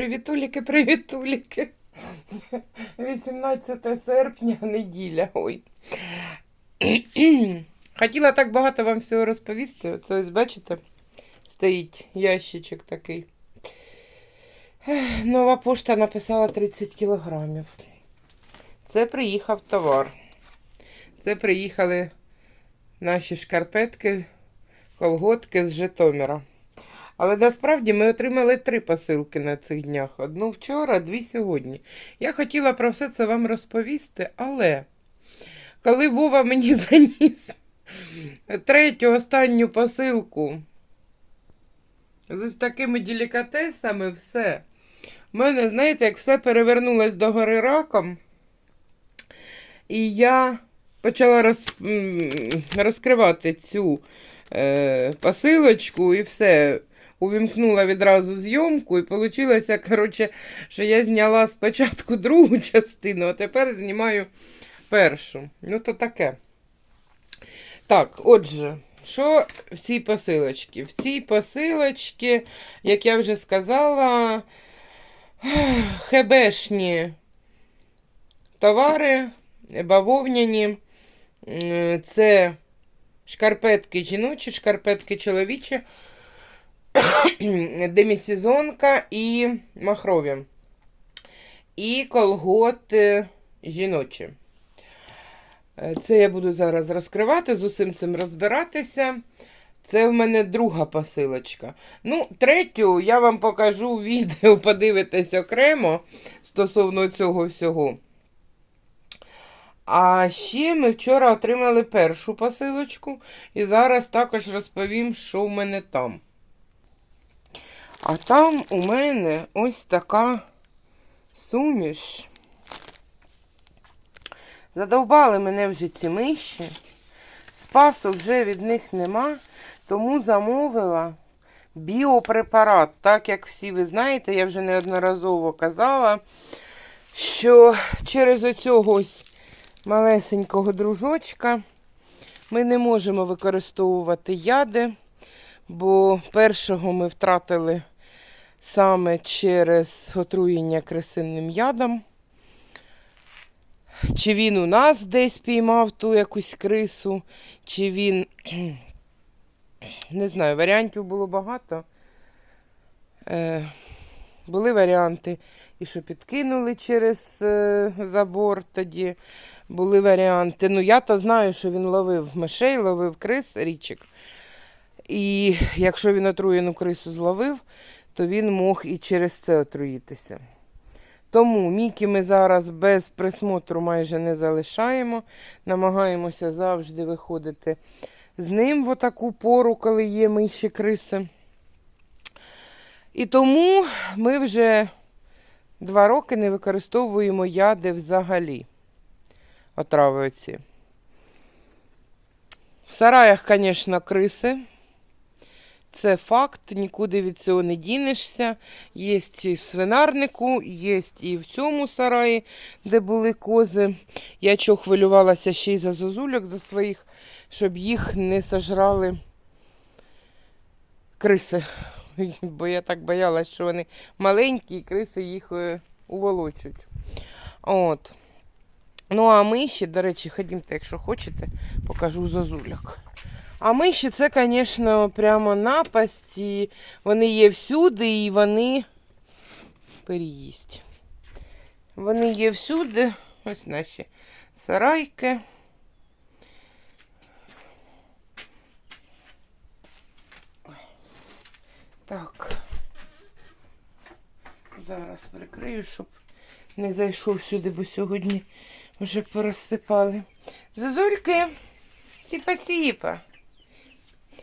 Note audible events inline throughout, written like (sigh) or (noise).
Привітуліки, привітуліки. 18 серпня, неділя. Ой. Хотіла так багато вам всього розповісти. Оце ось бачите, стоїть ящичок такий. Нова пошта написала 30 кілограмів. Це приїхав товар. Це приїхали наші шкарпетки, колготки з Житомира. Але насправді ми отримали три посилки на цих днях: одну вчора, дві сьогодні. Я хотіла про все це вам розповісти, але коли Вова мені (laughs) заніс третю останню посилку з такими делікатесами, все. У мене, знаєте, як все перевернулось до гори раком. І я почала роз, розкривати цю е, посилочку і все. Увімкнула відразу зйомку, і вийшло, коротше, що я зняла спочатку (laughs) другу частину, а тепер знімаю першу. Ну, то таке. Так, отже, що в цій посилочці? В цій посилочці, як я вже сказала, хебешні товари, бавовняні. Це шкарпетки жіночі, шкарпетки чоловічі, (coughs) демісезонка і махрові. І колготи жіночі. Е, Це я буду зараз розкривати, з усім цим розбиратися. Це в мене друга посилочка. Ну, третю я вам покажу відео, (laughs) подивитесь окремо стосовно цього всього. А ще ми вчора отримали першу посилочку, і зараз також розповім, що в мене там. А там у мене ось така суміш. Задовбали мене вже ці миші. Спасу вже від них нема, тому замовила біопрепарат. Так як всі ви знаєте, я вже неодноразово казала, що через оцього ось малесенького дружочка ми не можемо використовувати яди, бо першого ми втратили саме через отруєння крисинним ядом. Чи він у нас десь піймав ту якусь крису, чи він. Не знаю, варіантів було багато. Е, були варіанти, і що підкинули через е, забор тоді. Були варіанти. Ну, я то знаю, що він ловив мишей, ловив крис, річок. І якщо він отруєну крису зловив, то він мог і через це отруїтися. Тому Мікі ми зараз без присмотру майже не залишаємо. Намагаємося завжди виходити з ним в таку пору, коли є миші криси. І тому ми вже два роки не використовуємо яди взагалі. Отрави оці. В сараях, звісно, криси. Це факт, нікуди від цього не дінешся. Є і в свинарнику, є і в цьому сараї, де були кози. Я чого хвилювалася ще й за зозульок за своїх, щоб їх не сожрали криси. (laughs) Бо я так боялась, що вони маленькі, і криси їх е, уволочуть. От. Ну, а миші, до речі, ходімте, якщо хочете, покажу зозуляк. А миші це, звісно, прямо напасть. І вони є всюди і вони переїсть. Вони є всюди. Ось наші сарайки. Так. Зараз прикрию, щоб не зайшов сюди, бо сьогодні вже порозсипали. Зозульки, ціпа-ціпа.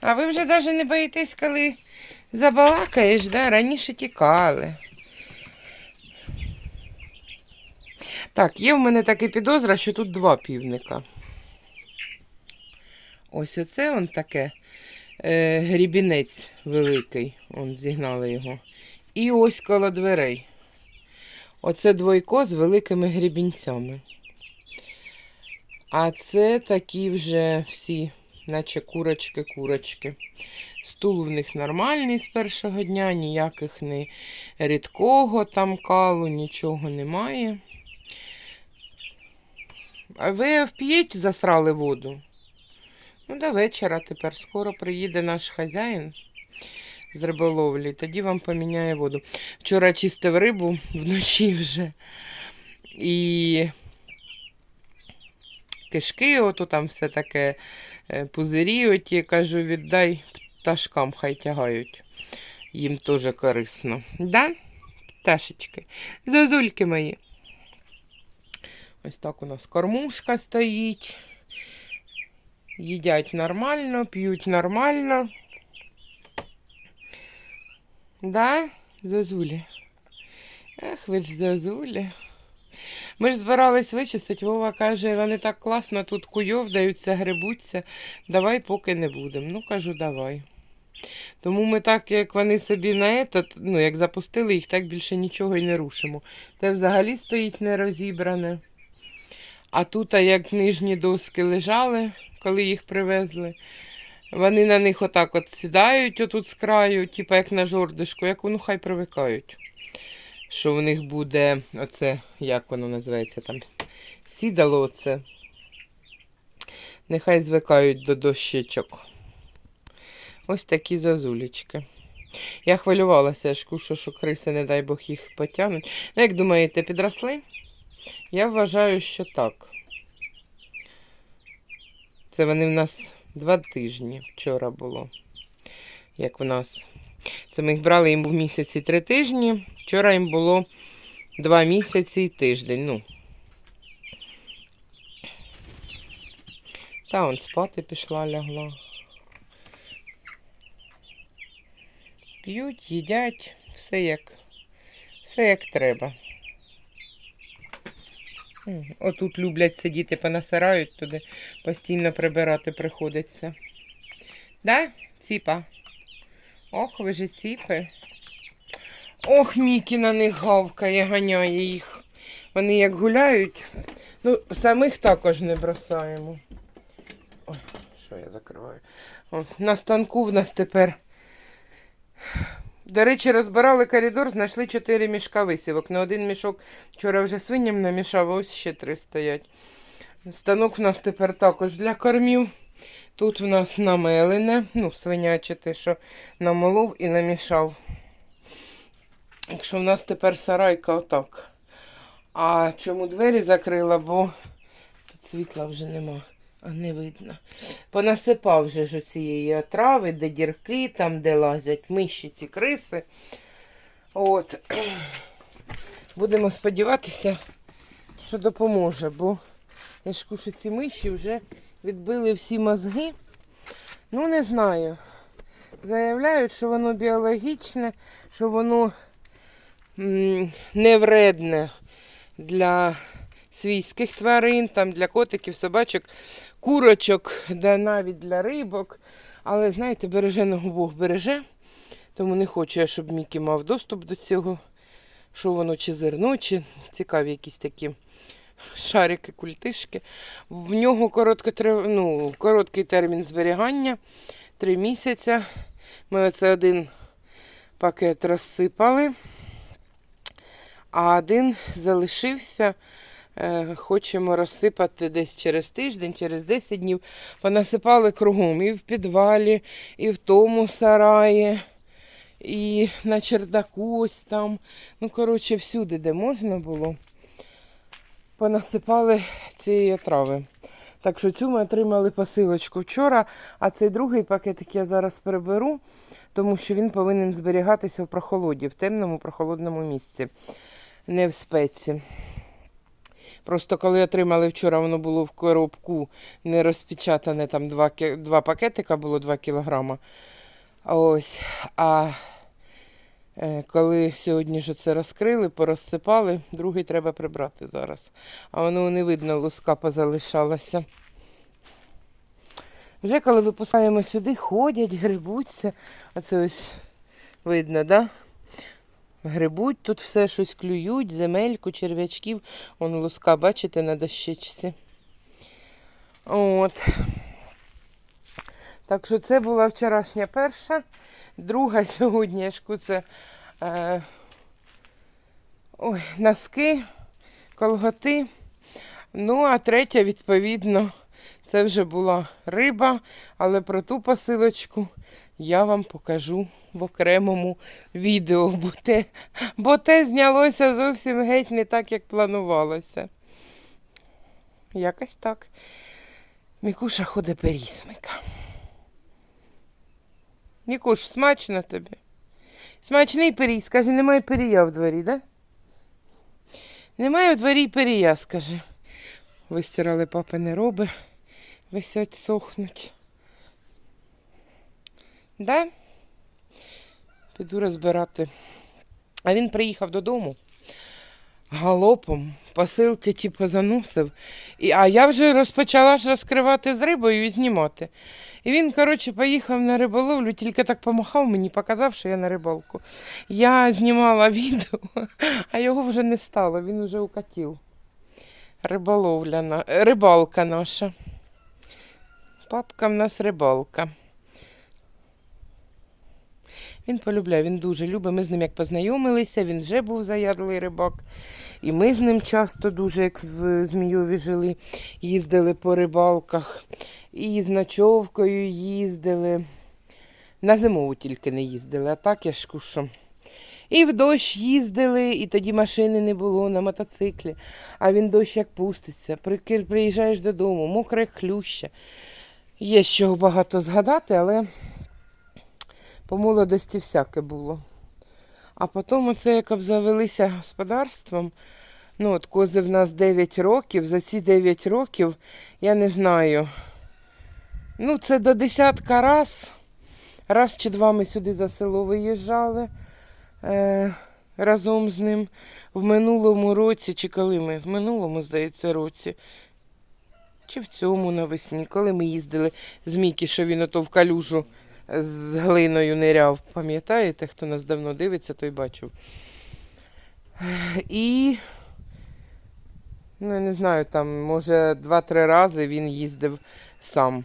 А ви вже навіть не боїтесь, коли забалакаєш, да? раніше тікали. Так, є в мене така підозра, що тут два півника. Ось оце он таке е, грібінець великий. Он зігнали його. І ось коло дверей. Оце двойко з великими грібінцями. А це такі вже всі наче курочки-курочки. Стул в них нормальний з першого дня, ніяких не рідкого там калу, нічого немає. А ви вп'єть, засрали воду? Ну, до вечора тепер скоро приїде наш хазяїн з риболовлі, тоді вам поміняє воду. Вчора чистив рибу вночі вже. І кишки, ото там все таке пузирі, оті, кажу, віддай пташкам, хай тягають. Їм теж корисно. Да? Пташечки. Зозульки мої. Ось так у нас кормушка стоїть. Їдять нормально, п'ють нормально. Да, зозулі? Ах, ви ж зозулі. Ми ж збирались вичистити, Вова каже, вони так класно тут куйовдаються, грибуться. Давай поки не будемо. Ну, кажу, давай. Тому ми так, як вони собі на этот, ну, як запустили їх, так більше нічого і не рушимо. Це взагалі стоїть нерозібране. А тут, як нижні доски лежали, коли їх привезли, вони на них отак от сідають отут з краю, типу як на жордишку, як воно хай привикають. Що в них буде оце, як воно називається там, сідало оце. Нехай звикають до дощечок. Ось такі зазулечки. Я хвилювалася, аж що криси, не дай Бог, їх потягнуть. Ну, як думаєте, підросли? Я вважаю, що так. Це вони в нас два тижні вчора було. Як в нас. Це ми їх брали їм був місяці три тижні. Вчора їм було два місяці і тиждень. Ну. Та он спати пішла, лягла. П'ють, їдять, все як, все як треба. Отут люблять сидіти, понасирають туди, постійно прибирати приходиться. Да, ціпа? Ох, ви же ціпи. Ох, Мікі на них гавкає, ганяє їх. Вони як гуляють, ну, самих також не бросаємо. Ой, що я закриваю? О, на станку в нас тепер. До речі, розбирали коридор, знайшли чотири мішка висівок. На один мішок вчора вже свиням намішав, а ось ще три стоять. Станок в нас тепер також для кормів. Тут в нас намелене, ну, свиняче те, що намолов і намішав. Якщо в нас тепер сарайка отак. А чому двері закрила, бо тут світла вже нема, а не видно. Понасипав вже ж цієї отрави, де дірки, там, де лазять миші, ці криси. От. (clears throat) Будемо сподіватися, що допоможе, бо я ж кушу ці миші вже відбили всі мозги. Ну, не знаю. Заявляють, що воно біологічне, що воно не вредне для свійських тварин, там, для котиків, собачок, курочок, да навіть для рибок. Але, знаєте, береженого Бог береже, тому не хочу я, щоб Мікі мав доступ до цього. Що воно, чи зерно, чи цікаві якісь такі шарики, культишки. В нього коротко, ну, короткий термін зберігання 3 місяці. Ми оце один пакет розсипали, а один залишився. Е, Хочемо розсипати десь через тиждень, через 10 днів. Понасипали кругом і в підвалі, і в тому сараї, і на чердаку ось там. Ну, коротше, всюди, де можна було понасипали цієї трави. Так що цю ми отримали посилочку вчора, а цей другий пакетик я зараз приберу, тому що він повинен зберігатися в прохолоді, в темному прохолодному місці, не в спеці. Просто коли отримали вчора, воно було в коробку не розпечатане, там два, два пакетика було 2 кілограма. Ось. А Коли сьогодні ж це розкрили, порозсипали, другий треба прибрати зараз. А воно не видно, луска позалишалася. Вже коли випускаємо сюди, ходять, грибуться. Оце ось видно, да? Грибуть, тут все щось клюють, земельку, черв'ячків. Вон луска, бачите, на дощечці. От. Так що це була вчорашня перша, друга (laughs) сьогоднішку це е, ой, носки, колготи. Ну, а третя, відповідно, це вже була риба, але про ту посилочку я вам покажу в окремому відео, (laughs) бо те, бо те знялося зовсім геть не так, як планувалося. Якось так. Мікуша ходить перісмика. Мікуш, смачно тобі? Смачний пирій, скажи, немає пирія в дворі, да? Немає в дворі пирія, скажи. Вистирали папини роби, висять, сохнуть. Да? Піду розбирати. А він приїхав додому галопом, посилки типу заносив. І, а я вже розпочала ж розкривати з рибою і знімати. І він, коротше, поїхав на риболовлю, тільки так помахав мені, показав, що я на рибалку. Я знімала (laughs) відео, а його вже не стало, він вже укатів. Риболовля, рибалка наша. Папка в нас рибалка. Він полюбляє, він дуже любить. Ми з ним як познайомилися, він вже був заядлий рибак. І ми з ним часто дуже, як в Змійові жили, їздили по рибалках. І з ночовкою їздили. На зимову тільки не їздили, а так я ж кушу. І в дощ їздили, і тоді машини не було на мотоциклі. А він дощ як пуститься. Приїжджаєш додому, мокре хлюща. Є з чого багато згадати, але по молодості всяке було. А потім оце як обзавелися господарством. Ну, от кози в нас 9 років. За ці 9 років я не знаю. Ну, це до десятка раз. Раз чи два ми сюди за село виїжджали е, разом з ним. В минулому році, чи коли ми? В минулому, здається, році. Чи в цьому навесні, коли ми їздили з Мікі, що він ото в калюжу з глиною ниряв. Пам'ятаєте, хто нас давно дивиться, той бачив. І, ну, я не знаю, там, може, два-три рази він їздив сам.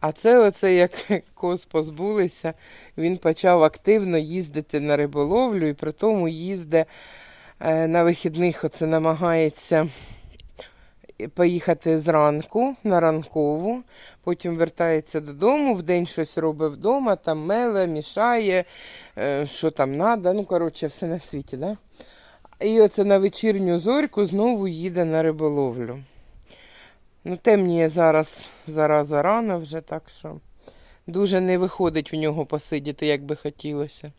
А це оце, як (laughs) коз позбулися, він почав активно їздити на риболовлю і при тому їздить е, на вихідних, оце намагається поїхати зранку на ранкову, потім вертається додому, вдень щось робить вдома, там меле, мішає, е, що там треба, ну, коротше, все на світі, да? І оце на вечірню зорьку знову їде на риболовлю. Ну, темніє зараз, зараза рано вже, так що дуже не виходить в нього посидіти, як би хотілося.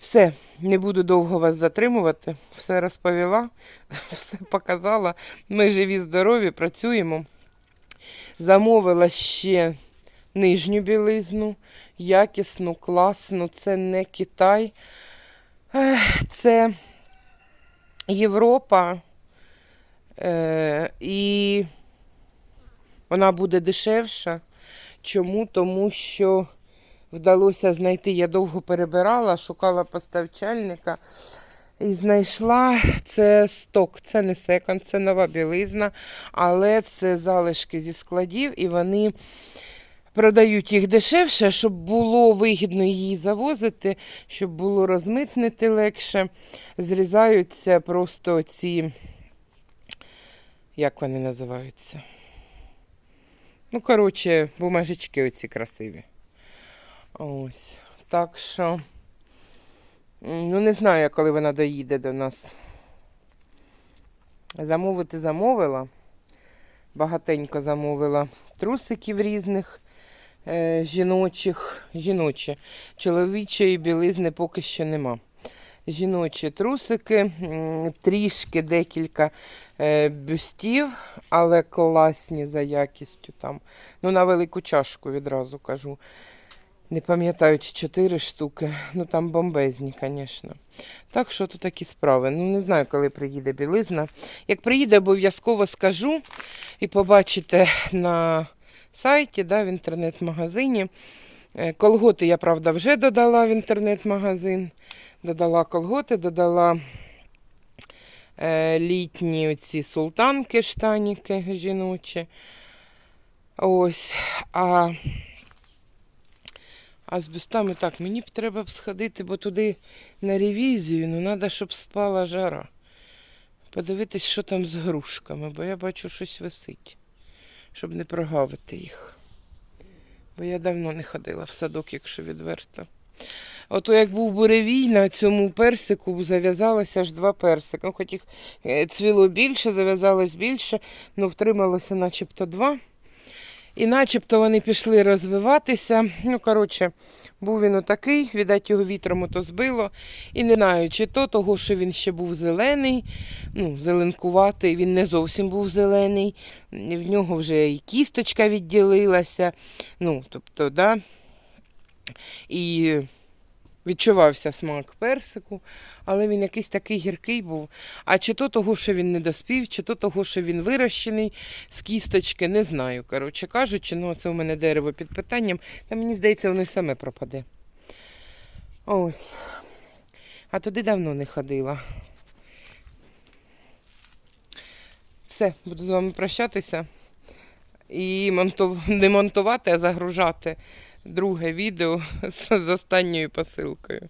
Все, не буду довго вас затримувати. Все розповіла, (laughs) все показала. Ми живі, здорові, працюємо. Замовила ще нижню білизну, якісну, класну. Це не Китай. Це Європа. Е, і вона буде дешевша. Чому? Тому що вдалося знайти, я довго перебирала, шукала поставчальника і знайшла це сток, це не секонд, це нова білизна, але це залишки зі складів, і вони продають їх дешевше, щоб було вигідно її завозити, щоб було розмитнити легше. Зрізаються просто ці, як вони називаються? Ну, коротше, бумажечки оці красиві. Ось. Так що, ну не знаю, коли вона доїде до нас. Замовити замовила. Багатенько замовила трусиків різних е, жіночих, жіночі. Чоловічої білизни поки що нема. Жіночі трусики, трішки декілька е, бюстів, але класні за якістю там. Ну, на велику чашку відразу кажу. Не пам'ятаю, чи чотири штуки. Ну там бомбезні, звісно. Так що тут такі справи. Ну, не знаю, коли приїде білизна. Як приїде, обов'язково скажу і побачите на сайті, да, в інтернет-магазині. Е, Колготи я, правда, вже додала в інтернет-магазин. Додала колготи, додала е, літні оці султанки, штаніки жіночі. Ось. А, а з бюстами так, мені б треба б сходити, бо туди на ревізію, ну треба, щоб спала жара. Подивитись, що там з грушками, бо я бачу, щось висить, щоб не прогавити їх. Бо я давно не ходила в садок, якщо відверто. Ото як був буревій, на цьому персику зав'язалося аж два персики. Ну, хоч їх е, цвіло більше, зав'язалось більше, ну втрималося начебто два. І начебто вони пішли розвиватися. Ну, коротше, був він отакий, віддать його вітром ото збило. І не знаю, чи то того, що він ще був зелений, ну, зеленкуватий, він не зовсім був зелений. В нього вже і кісточка відділилася. Ну, тобто, да. І відчувався смак персику, але він якийсь такий гіркий був. А чи то того, що він не доспів, чи то того, що він вирощений з кісточки, не знаю. Коротше кажучи, ну це у мене дерево під питанням, та мені здається, воно й саме пропаде. Ось. А туди давно не ходила. Все, буду з вами прощатися. І монту... не монтувати, а загружати друге відео (laughs) з останньою посилкою.